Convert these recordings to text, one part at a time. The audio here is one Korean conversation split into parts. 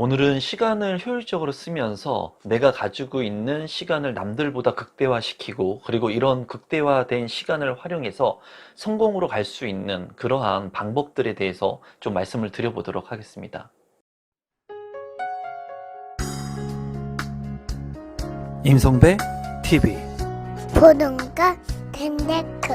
오늘은 시간을 효율적으로 쓰면서 내가 가지고 있는 시간을 남들보다 극대화시키고 그리고 이런 극대화된 시간을 활용해서 성공으로 갈 수 있는 그러한 방법들에 대해서 좀 말씀을 드려보도록 하겠습니다. 임성배 TV 보동과 덴데크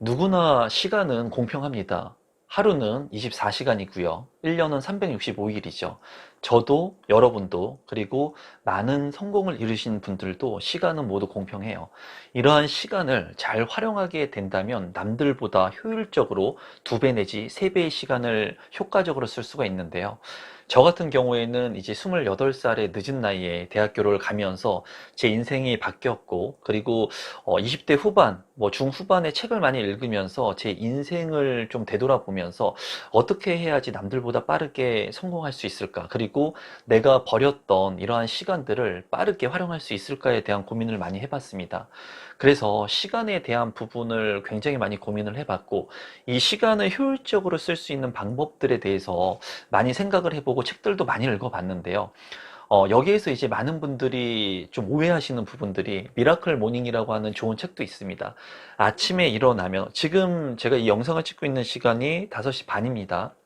누구나 시간은 공평합니다. 하루는 24시간이고요. 1년은 365일이죠. 저도 여러분도 그리고 많은 성공을 이루신 분들도 시간은 모두 공평해요. 이러한 시간을 잘 활용하게 된다면 남들보다 효율적으로 두 배 내지 세 배의 시간을 효과적으로 쓸 수가 있는데요. 저 같은 경우에는 이제 28살의 늦은 나이에 대학교를 가면서 제 인생이 바뀌었고, 그리고 20대 후반, 뭐 중후반에 책을 많이 읽으면서 제 인생을 좀 되돌아보면서 어떻게 해야지 남들보다 빠르게 성공할 수 있을까? 그리고 내가 버렸던 이러한 시간들을 빠르게 활용할 수 있을까에 대한 고민을 많이 해봤습니다. 그래서 시간에 대한 부분을 굉장히 많이 고민을 해봤고, 이 시간을 효율적으로 쓸 수 있는 방법들에 대해서 많이 생각을 해보고 책들도 많이 읽어봤는데요. 어, 여기에서 이제 많은 분들이 좀 오해하시는 부분들이 미라클 모닝이라고 하는 좋은 책도 있습니다. 아침에 일어나면 지금 제가 이 영상을 찍고 있는 시간이 5시 반입니다.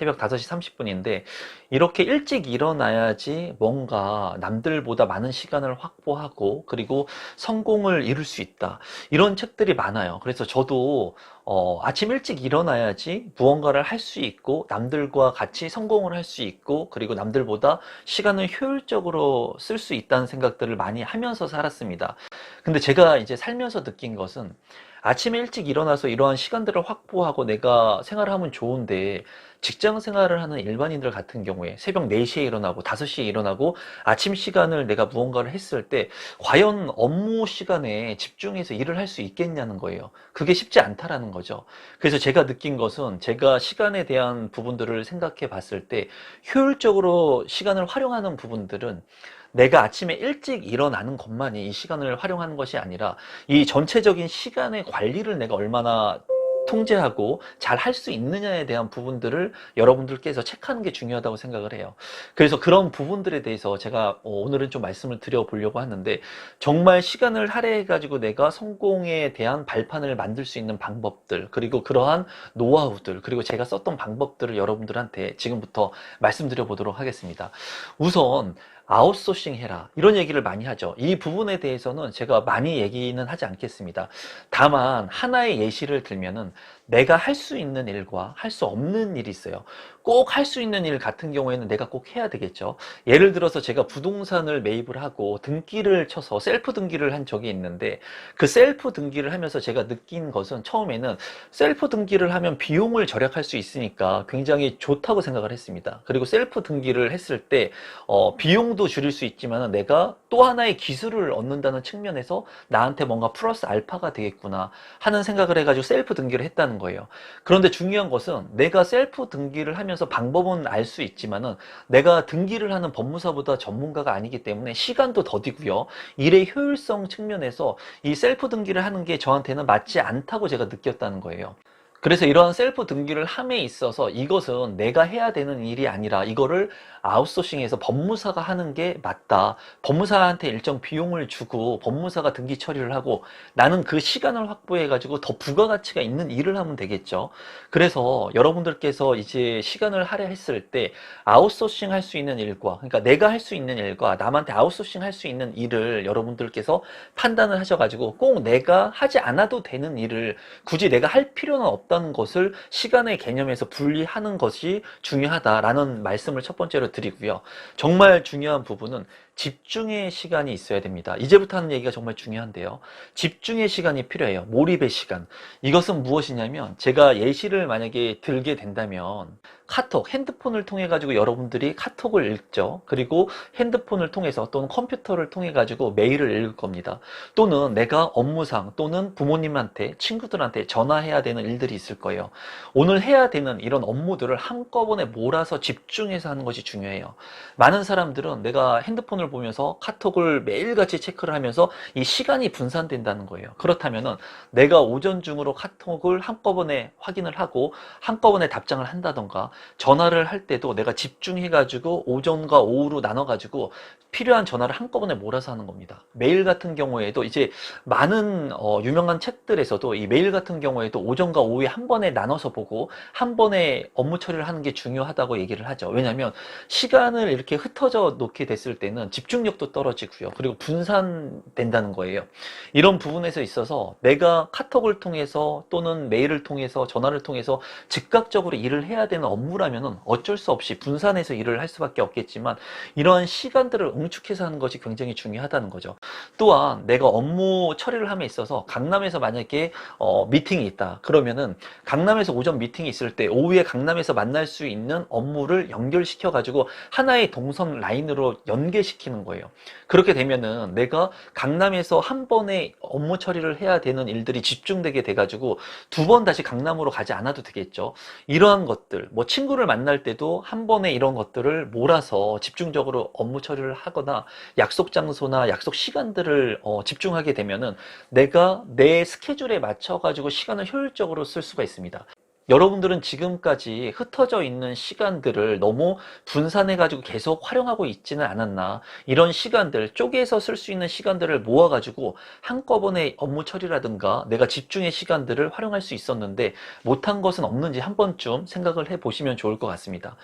새벽 5시 30분인데 이렇게 일찍 일어나야지 뭔가 남들보다 많은 시간을 확보하고 그리고 성공을 이룰 수 있다. 이런 책들이 많아요. 그래서 저도 어, 아침 일찍 일어나야지 무언가를 할 수 있고 남들과 같이 성공을 할 수 있고 그리고 남들보다 시간을 효율적으로 쓸 수 있다는 생각들을 많이 하면서 살았습니다. 근데 제가 이제 살면서 느낀 것은 아침에 일찍 일어나서 이러한 시간들을 확보하고 내가 생활을 하면 좋은데 직장 생활을 하는 일반인들 같은 경우에 새벽 4시에 일어나고 5시에 일어나고 아침 시간을 내가 무언가를 했을 때 과연 업무 시간에 집중해서 일을 할 수 있겠냐는 거예요. 그게 쉽지 않다라는 거죠. 그래서 제가 느낀 것은 제가 시간에 대한 부분들을 생각해 봤을 때 효율적으로 시간을 활용하는 부분들은 내가 아침에 일찍 일어나는 것만이 이 시간을 활용하는 것이 아니라 이 전체적인 시간의 관리를 내가 얼마나 통제하고 잘 할 수 있느냐에 대한 부분들을 여러분들께서 체크하는 게 중요하다고 생각을 해요. 그래서 그런 부분들에 대해서 제가 어, 오늘은 좀 말씀을 드려보려고 하는데 정말 시간을 할애해가지고 내가 성공에 대한 발판을 만들 수 있는 방법들 그리고 그러한 노하우들 그리고 제가 썼던 방법들을 여러분들한테 지금부터 말씀드려 보도록 하겠습니다. 우선 아웃소싱 해라. 이런 얘기를 많이 하죠. 이 부분에 대해서는 제가 많이 얘기는 하지 않겠습니다. 다만 하나의 예시를 들면은 내가 할 수 있는 일과 할 수 없는 일이 있어요. 꼭 할 수 있는 일 같은 경우에는 내가 꼭 해야 되겠죠. 예를 들어서 제가 부동산을 매입을 하고 등기를 쳐서 셀프 등기를 한 적이 있는데 그 셀프 등기를 하면서 제가 느낀 것은 처음에는 셀프 등기를 하면 비용을 절약할 수 있으니까 굉장히 좋다고 생각을 했습니다. 그리고 셀프 등기를 했을 때 어, 비용도 줄일 수 있지만 내가 또 하나의 기술을 얻는다는 측면에서 나한테 뭔가 플러스 알파가 되겠구나 하는 생각을 해가지고 셀프 등기를 했다는 거예요. 그런데 중요한 것은 내가 셀프 등기를 하면서 방법은 알 수 있지만은 내가 등기를 하는 법무사보다 전문가가 아니기 때문에 시간도 더디고요. 일의 효율성 측면에서 이 셀프 등기를 하는 게 저한테는 맞지 않다고 제가 느꼈다는 거예요. 그래서 이러한 셀프 등기를 함에 있어서 이것은 내가 해야 되는 일이 아니라 이거를 아웃소싱해서 법무사가 하는 게 맞다. 법무사한테 일정 비용을 주고 법무사가 등기 처리를 하고 나는 그 시간을 확보해 가지고 더 부가가치가 있는 일을 하면 되겠죠. 그래서 여러분들께서 이제 시간을 할애했을 때 아웃소싱 할 수 있는 일과 그러니까 내가 할 수 있는 일과 남한테 아웃소싱 할 수 있는 일을 여러분들께서 판단을 하셔 가지고 꼭 내가 하지 않아도 되는 일을 굳이 내가 할 필요는 없다 는 것을 시간의 개념에서 분리하는 것이 중요하다라는 말씀을 첫 번째로 드리고요. 정말 중요한 부분은 집중의 시간이 있어야 됩니다. 이제부터 하는 얘기가 정말 중요한데요. 집중의 시간이 필요해요. 몰입의 시간. 이것은 무엇이냐면 제가 예시를 만약에 들게 된다면 카톡, 핸드폰을 통해 가지고 여러분들이 카톡을 읽죠. 그리고 핸드폰을 통해서 또는 컴퓨터를 통해 가지고 메일을 읽을 겁니다. 또는 내가 업무상 또는 부모님한테 친구들한테 전화해야 되는 일들이 있을 거예요. 오늘 해야 되는 이런 업무들을 한꺼번에 몰아서 집중해서 하는 것이 중요해요. 많은 사람들은 내가 핸드폰 을 보면서 카톡을 매일같이 체크를 하면서 이 시간이 분산된다는 거예요. 그렇다면은 내가 오전 중으로 카톡을 한꺼번에 확인을 하고 한꺼번에 답장을 한다던가 전화를 할 때도 내가 집중해가지고 오전과 오후로 나눠가지고 필요한 전화를 한꺼번에 몰아서 하는 겁니다. 메일 같은 경우에도 이제 많은 어, 유명한 책들에서도 이 메일 같은 경우에도 오전과 오후에 한 번에 나눠서 보고 한 번에 업무 처리를 하는 게 중요하다고 얘기를 하죠. 왜냐하면 시간을 이렇게 흩어져 놓게 됐을 때는 집중력도 떨어지고요. 그리고 분산된다는 거예요. 이런 부분에서 있어서 내가 카톡을 통해서 또는 메일을 통해서 전화를 통해서 즉각적으로 일을 해야 되는 업무라면은 어쩔 수 없이 분산해서 일을 할 수밖에 없겠지만 이러한 시간들을 응축해서 하는 것이 굉장히 중요하다는 거죠. 또한 내가 업무 처리를 함에 있어서 강남에서 만약에 어, 미팅이 있다. 그러면은 강남에서 오전 미팅이 있을 때 오후에 강남에서 만날 수 있는 업무를 연결시켜 가지고 하나의 동선 라인으로 연계 시키는 거예요. 그렇게 되면은 내가 강남에서 한 번에 업무 처리를 해야 되는 일들이 집중되게 돼 가지고 두 번 다시 강남으로 가지 않아도 되겠죠. 이러한 것들, 뭐 친구를 만날 때도 한 번에 이런 것들을 몰아서 집중적으로 업무 처리를 하거나 약속 장소나 약속 시간들을 어, 집중하게 되면은 내가 내 스케줄에 맞춰가지고 시간을 효율적으로 쓸 수가 있습니다. 여러분들은 지금까지 흩어져 있는 시간들을 너무 분산해가지고 계속 활용하고 있지는 않았나. 이런 시간들, 쪼개서 쓸 수 있는 시간들을 모아가지고 한꺼번에 업무 처리라든가 내가 집중의 시간들을 활용할 수 있었는데 못한 것은 없는지 한 번쯤 생각을 해 보시면 좋을 것 같습니다.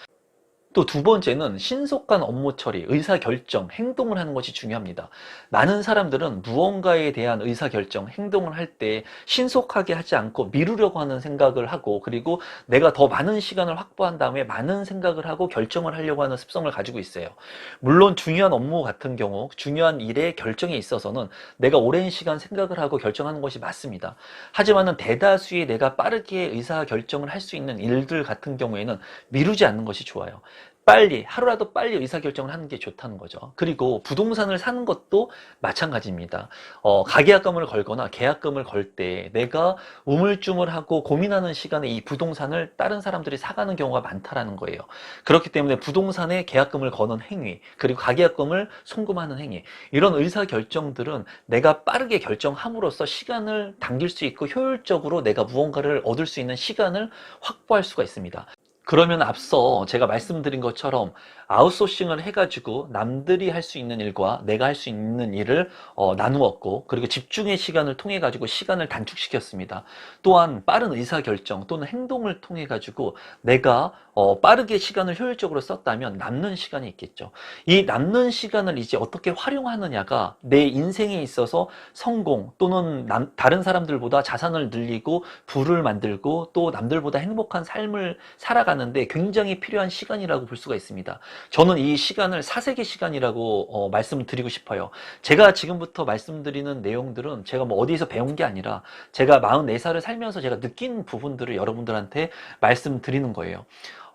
또 두 번째는 신속한 업무 처리, 의사결정, 행동을 하는 것이 중요합니다. 많은 사람들은 무언가에 대한 의사결정, 행동을 할 때 신속하게 하지 않고 미루려고 하는 생각을 하고 그리고 내가 더 많은 시간을 확보한 다음에 많은 생각을 하고 결정을 하려고 하는 습성을 가지고 있어요. 물론 중요한 업무 같은 경우, 중요한 일의 결정에 있어서는 내가 오랜 시간 생각을 하고 결정하는 것이 맞습니다. 하지만은 대다수의 내가 빠르게 의사결정을 할 수 있는 일들 같은 경우에는 미루지 않는 것이 좋아요. 빨리 하루라도 빨리 의사결정을 하는 게 좋다는 거죠. 그리고 부동산을 사는 것도 마찬가지입니다. 어, 가계약금을 걸거나 계약금을 걸 때 내가 우물쭈물하고 고민하는 시간에 이 부동산을 다른 사람들이 사가는 경우가 많다라는 거예요. 그렇기 때문에 부동산에 계약금을 거는 행위 그리고 가계약금을 송금하는 행위 이런 의사결정들은 내가 빠르게 결정함으로써 시간을 당길 수 있고 효율적으로 내가 무언가를 얻을 수 있는 시간을 확보할 수가 있습니다. 그러면 앞서 제가 말씀드린 것처럼 아웃소싱을 해가지고 남들이 할 수 있는 일과 내가 할 수 있는 일을 어, 나누었고 그리고 집중의 시간을 통해 가지고 시간을 단축시켰습니다. 또한 빠른 의사결정 또는 행동을 통해 가지고 내가 어, 빠르게 시간을 효율적으로 썼다면 남는 시간이 있겠죠. 이 남는 시간을 이제 어떻게 활용하느냐가 내 인생에 있어서 성공 또는 남- 다른 사람들보다 자산을 늘리고 부를 만들고 또 남들보다 행복한 삶을 살아가는데 굉장히 필요한 시간이라고 볼 수가 있습니다. 저는 이 시간을 사색의 시간이라고 어, 말씀드리고 싶어요. 제가 지금부터 말씀드리는 내용들은 제가 뭐 어디서 배운 게 아니라 제가 44살을 살면서 제가 느낀 부분들을 여러분들한테 말씀드리는 거예요.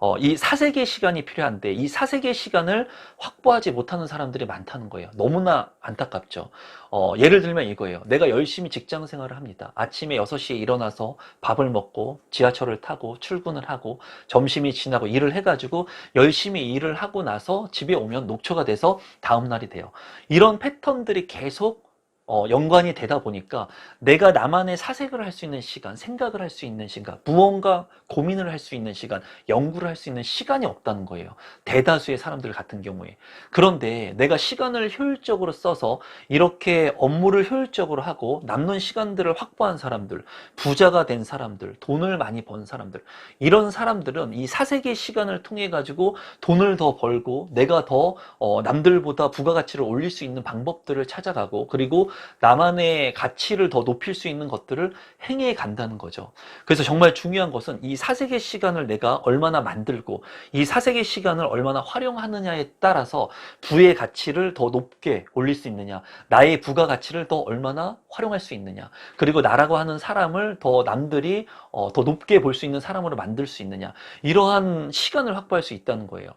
어, 이 사색의 시간이 필요한데 이 사색의 시간을 확보하지 못하는 사람들이 많다는 거예요. 너무나 안타깝죠. 어, 예를 들면 이거예요. 내가 열심히 직장 생활을 합니다. 아침에 6시에 일어나서 밥을 먹고 지하철을 타고 출근을 하고 점심이 지나고 일을 해가지고 열심히 일을 하고 나서 집에 오면 녹초가 돼서 다음날이 돼요. 이런 패턴들이 계속 어, 연관이 되다 보니까 내가 나만의 사색을 할 수 있는 시간, 생각을 할 수 있는 시간, 무언가 고민을 할 수 있는 시간, 연구를 할 수 있는 시간이 없다는 거예요. 대다수의 사람들 같은 경우에. 그런데 내가 시간을 효율적으로 써서 이렇게 업무를 효율적으로 하고 남는 시간들을 확보한 사람들, 부자가 된 사람들, 돈을 많이 번 사람들, 이런 사람들은 이 사색의 시간을 통해 가지고 돈을 더 벌고 내가 더 어, 남들보다 부가가치를 올릴 수 있는 방법들을 찾아가고 그리고 나만의 가치를 더 높일 수 있는 것들을 행해 간다는 거죠. 그래서 정말 중요한 것은 이 사색의 시간을 내가 얼마나 만들고 이 사색의 시간을 얼마나 활용하느냐에 따라서 부의 가치를 더 높게 올릴 수 있느냐, 나의 부가 가치를 더 얼마나 활용할 수 있느냐, 그리고 나라고 하는 사람을 더 남들이 어, 더 높게 볼 수 있는 사람으로 만들 수 있느냐, 이러한 시간을 확보할 수 있다는 거예요.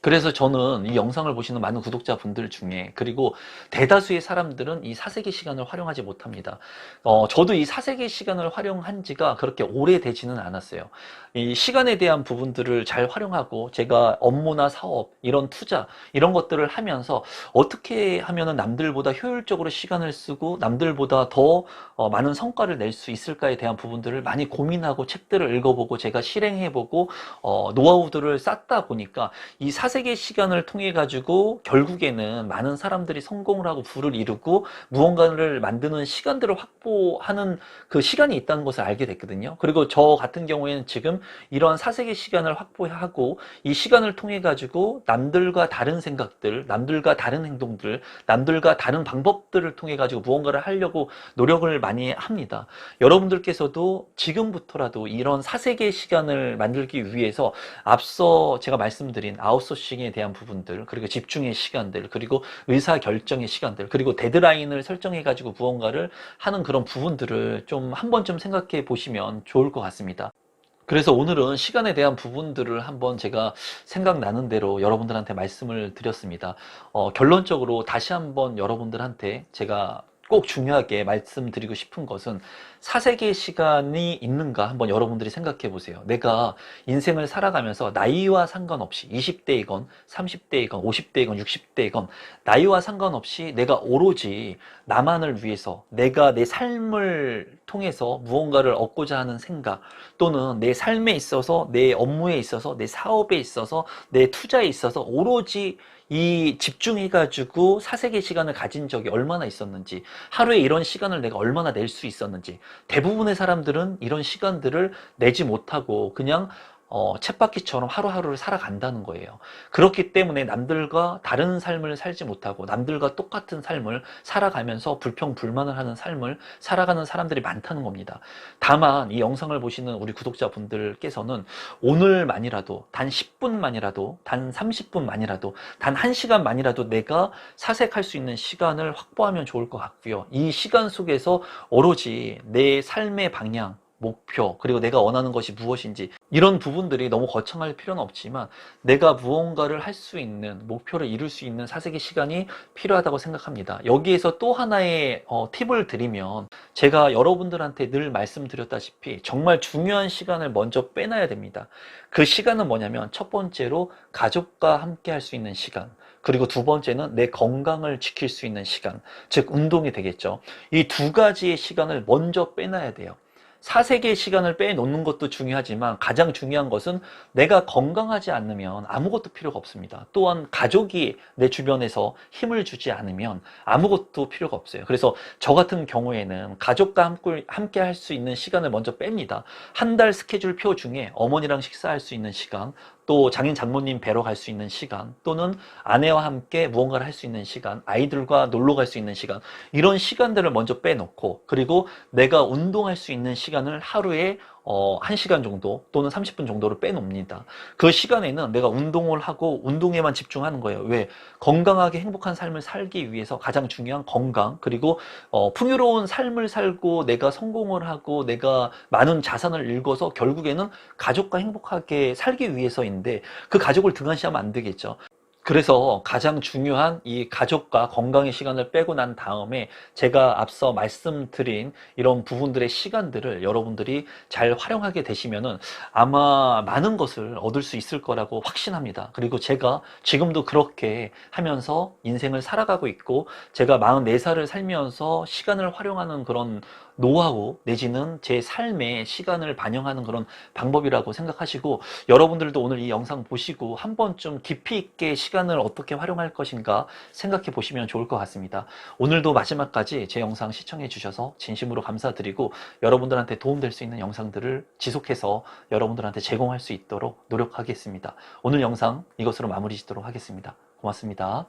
그래서 저는 이 영상을 보시는 많은 구독자분들 중에 그리고 대다수의 사람들은 이 사색의 시간을 활용하지 못합니다. 어, 저도 이 사색의 시간을 활용한 지가 그렇게 오래되지는 않았어요. 이 시간에 대한 부분들을 잘 활용하고 제가 업무나 사업, 이런 투자, 이런 것들을 하면서 어떻게 하면 남들보다 효율적으로 시간을 쓰고 남들보다 더 어, 많은 성과를 낼 수 있을까에 대한 부분들을 많이 고민하고 책들을 읽어보고 제가 실행해보고 어, 노하우들을 쌓다 보니까 이사 색의 시간을 통해 가지고 결국에는 많은 사람들이 성공을 하고 부를 이루고 무언가를 만드는 시간들을 확보하는 그 시간이 있다는 것을 알게 됐거든요. 그리고 저 같은 경우에는 지금 이러한 사색의 시간을 확보하고 이 시간을 통해 가지고 남들과 다른 생각들, 남들과 다른 행동들, 남들과 다른 방법들을 통해 가지고 무언가를 하려고 노력을 많이 합니다. 여러분들께서도 지금부터라도 이런 사색의 시간을 만들기 위해서 앞서 제가 말씀드린 아웃소싱 에 대한 부분들, 그리고 집중의 시간들, 그리고 의사 결정의 시간들, 그리고 데드라인을 설정해 가지고 무언가를 하는 그런 부분들을 좀 한 번쯤 생각해 보시면 좋을 것 같습니다. 그래서 오늘은 시간에 대한 부분들을 한번 제가 생각나는 대로 여러분들한테 말씀을 드렸습니다. 어, 결론적으로 다시 한번 여러분들한테 제가 꼭 중요하게 말씀드리고 싶은 것은 사색의 시간이 있는가 한번 여러분들이 생각해 보세요. 내가 인생을 살아가면서 나이와 상관없이 20대이건 30대이건 50대이건 60대이건 나이와 상관없이 내가 오로지 나만을 위해서 내가 내 삶을 통해서 무언가를 얻고자 하는 생각 또는 내 삶에 있어서 내 업무에 있어서 내 사업에 있어서 내 투자에 있어서 오로지 이 집중해가지고 사색의 시간을 가진 적이 얼마나 있었는지, 하루에 이런 시간을 내가 얼마나 낼 수 있었는지, 대부분의 사람들은 이런 시간들을 내지 못하고 그냥 어, 쳇바퀴처럼 하루하루를 살아간다는 거예요. 그렇기 때문에 남들과 다른 삶을 살지 못하고 남들과 똑같은 삶을 살아가면서 불평불만을 하는 삶을 살아가는 사람들이 많다는 겁니다. 다만 이 영상을 보시는 우리 구독자분들께서는 오늘만이라도 단 10분만이라도 단 30분만이라도 단 1시간만이라도 내가 사색할 수 있는 시간을 확보하면 좋을 것 같고요. 이 시간 속에서 오로지 내 삶의 방향 목표, 그리고 내가 원하는 것이 무엇인지, 이런 부분들이 너무 거창할 필요는 없지만, 내가 무언가를 할 수 있는, 목표를 이룰 수 있는 사색의 시간이 필요하다고 생각합니다. 여기에서 또 하나의 어, 팁을 드리면, 제가 여러분들한테 늘 말씀드렸다시피, 정말 중요한 시간을 먼저 빼놔야 됩니다. 그 시간은 뭐냐면, 첫 번째로 가족과 함께 할 수 있는 시간, 그리고 두 번째는 내 건강을 지킬 수 있는 시간, 즉, 운동이 되겠죠. 이 두 가지의 시간을 먼저 빼놔야 돼요. 사색의 시간을 빼놓는 것도 중요하지만 가장 중요한 것은 내가 건강하지 않으면 아무것도 필요가 없습니다. 또한 가족이 내 주변에서 힘을 주지 않으면 아무것도 필요가 없어요. 그래서 저 같은 경우에는 가족과 함께 할 수 있는 시간을 먼저 뺍니다. 한 달 스케줄 표 중에 어머니랑 식사할 수 있는 시간, 또 장인 장모님 뵈러 갈 수 있는 시간 또는 아내와 함께 무언가를 할 수 있는 시간 아이들과 놀러 갈 수 있는 시간 이런 시간들을 먼저 빼놓고 그리고 내가 운동할 수 있는 시간 을 하루에 어, 1시간 정도 또는 30분 정도를 빼놓습니다. 그 시간에는 내가 운동을 하고 운동에만 집중하는 거예요. 왜? 건강하게 행복한 삶을 살기 위해서 가장 중요한 건강 그리고 어, 풍요로운 삶을 살고 내가 성공을 하고 내가 많은 자산을 읽어서 결국에는 가족과 행복하게 살기 위해서인데 그 가족을 등한시하면 안 되겠죠. 그래서 가장 중요한 이 가족과 건강의 시간을 빼고 난 다음에 제가 앞서 말씀드린 이런 부분들의 시간들을 여러분들이 잘 활용하게 되시면은 아마 많은 것을 얻을 수 있을 거라고 확신합니다. 그리고 제가 지금도 그렇게 하면서 인생을 살아가고 있고 제가 44살을 살면서 시간을 활용하는 그런 노하우 내지는 제 삶의 시간을 반영하는 그런 방법이라고 생각하시고 여러분들도 오늘 이 영상 보시고 한 번쯤 깊이 있게 시간을 어떻게 활용할 것인가 생각해 보시면 좋을 것 같습니다. 오늘도 마지막까지 제 영상 시청해 주셔서 진심으로 감사드리고 여러분들한테 도움될 수 있는 영상들을 지속해서 여러분들한테 제공할 수 있도록 노력하겠습니다. 오늘 영상 이것으로 마무리 짓도록 하겠습니다. 고맙습니다.